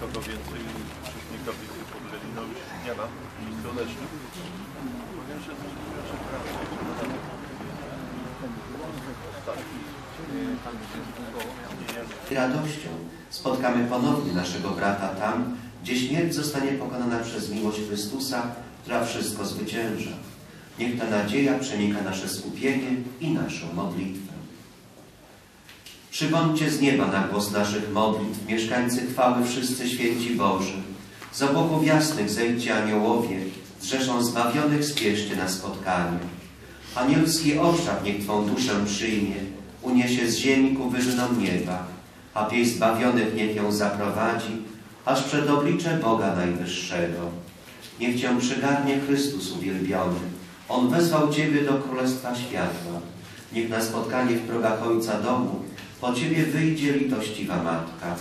kogo więcej wcześniej kaplicy powyżeli, no już nie ma, wszyscy odeszli. Powiem, że to jest prawo. radością spotkamy ponownie naszego brata tam, gdzie śmierć zostanie pokonana przez miłość Chrystusa, która wszystko zwycięża. Niech ta nadzieja przenika nasze skupienie i naszą modlitwę. Przybądźcie z nieba na głos naszych modlitw, mieszkańcy chwały wszyscy święci Boży. Z obłoków jasnych zejdźcie aniołowie, z rzeszą zbawionych spieszcie na spotkanie. Anielski orszak niech Twą duszę przyjmie, uniesie z ziemi ku wyżynom nieba, a pieśń zbawionych niech ją zaprowadzi, aż przed oblicze Boga Najwyższego. Niech Cię przygarnie Chrystus uwielbiony. On wezwał Ciebie do Królestwa Światła. Niech na spotkanie w progach Ojca domu po Ciebie wyjdzie litościwa Matka.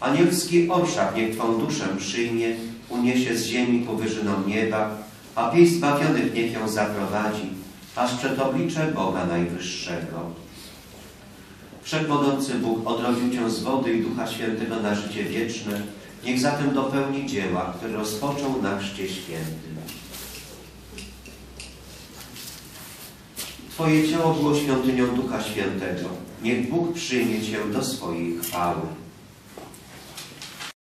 Anielski orszak niech Twą duszę przyjmie, uniesie z ziemi ku wyżynom nieba, a pieśń zbawionych niech ją zaprowadzi, aż przed oblicze Boga Najwyższego. Wszechmogący Bóg odrodził Cię z wody i Ducha Świętego na życie wieczne. Niech zatem dopełni dzieła, które rozpoczął na chrzcie świętym. Twoje ciało było świątynią Ducha Świętego. Niech Bóg przyjmie Cię do swojej chwały.